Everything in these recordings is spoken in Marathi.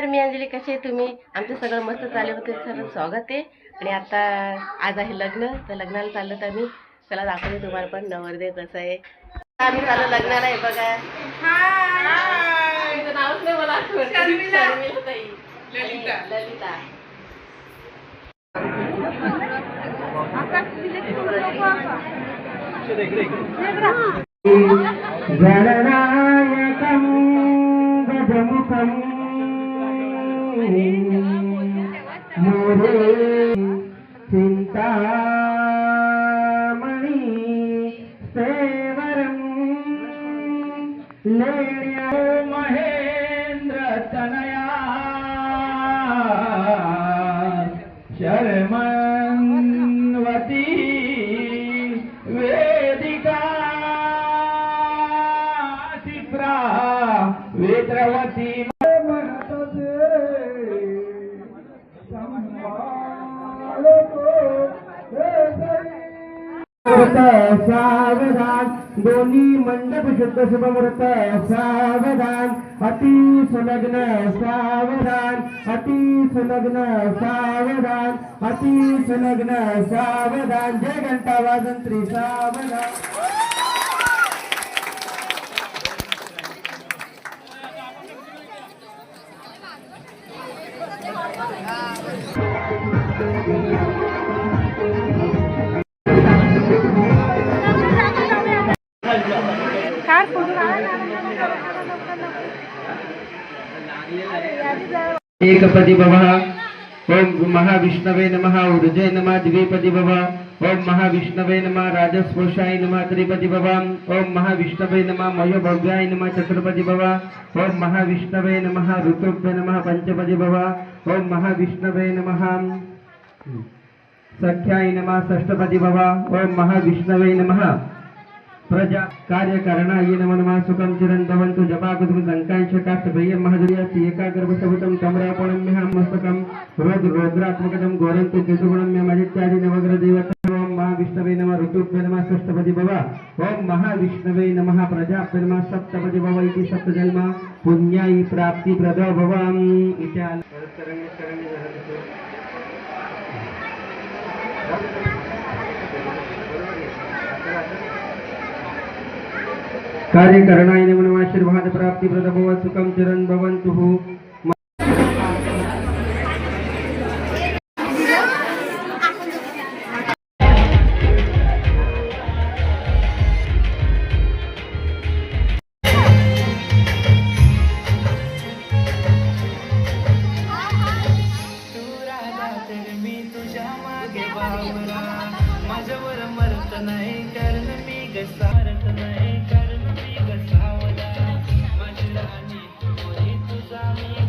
तर मी अंजली कसे आहे तुम्ही? आमचं सगळं मस्त चालू होते सर्व स्वागत आहे. आणि आता आज आहे लग्न तर लग्नाला चाललो तर आम्ही चला दाखवते तुम्हाला पण. नवरदेव कसं आहे. आम्ही चालू लग्नाला आहे बघा. नावच नाही मला. ललिता. ललिता. गणनायकं चिन्तामणि सेवरं लेण्यो महेन्द्र तनया शर्मन्वती वेदिका शिप्रा वेद्रवती सावधान. दोन्ही मंडप शुद्ध शुभमुहूर्त सावधान. अति सुलग्न सावधान. अति सुलग्न सावधान. अति सुलग्न सावधान. जय घंटा वाजंत्री सावधान एकपदी भवः ओम महाविष्णवे नमः ऊर्जे नमः द्विपदी भवः ओम महाविष्णवे नमः राजस्पोषाय नमः त्रिपदी भवः ओम महाविष्णवे नमः मयोभव्याय नमः चतुर्पदी भवः ओम महाविष्णवे नमः ऋतुभ्य नमः पंचपदी भवः ओम महाविष्णवे नमः सख्याय नमः षष्ठपदी भवः ओम महाविष्णवे नमः। प्रजा कार्यकारणाय नमो नमः सुखं चिरं भवन्तु जपाकुसुम लङ्कांश काष्ठभयं महदुर्यासि एकाग्रपसभुतं कमरापणं मेहं मस्तकं रोद रोद्रात्मकं घोरन्तु केतुगुणं मे मजित्यादि नवग्रदेवता ओम महाविष्णवे नमः ऋतुभ्य नमः षष्ठपदी भव। ओम महाविष्णवे नमः प्रजाभ्य नमः सप्तपदी भव इति सप्तजन्म पुण्यायि प्राप्ति प्रदो भवम् इति। शरण्य शरण्य कार्य करणाय नमो आशीर्वाद प्राप्ति प्रदभव सुखम सुखं भवंतु माझ्यावर मरत नाही कारण मी घसारत माझी राणी तुझा मी.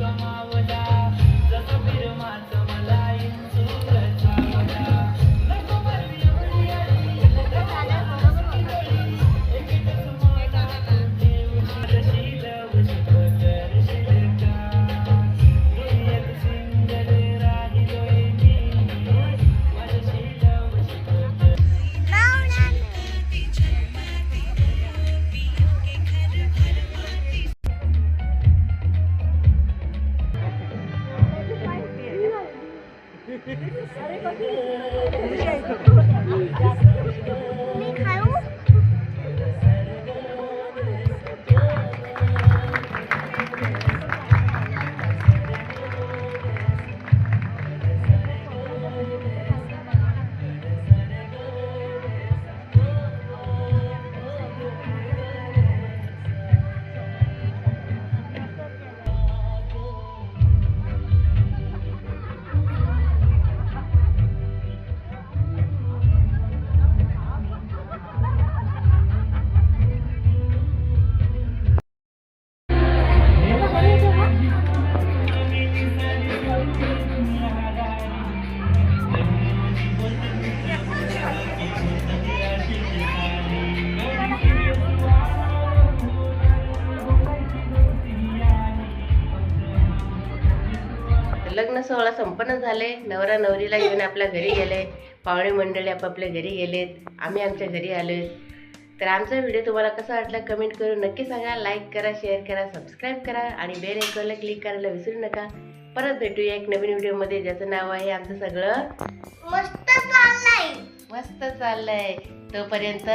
Thank you. लग्न सोहळा संपन्न झाले. नवरा नवरीला घेऊन आपल्या घरी गेले. पाहुणे मंडळी आपापल्या घरी गेलेत. आम्ही आमच्या घरी आलोय. तर आमचा व्हिडिओ तुम्हाला कसा वाटला कमेंट करून नक्की सांगा. लाईक करा शेअर करा सबस्क्राईब करा आणि बेल आयकॉनला क्लिक करायला विसरू नका. परत भेटूया एक नवीन व्हिडिओमध्ये ज्याचं नाव आहे आमचं सगळं मस्त चाललाय. मस्त चाललंय. तोपर्यंत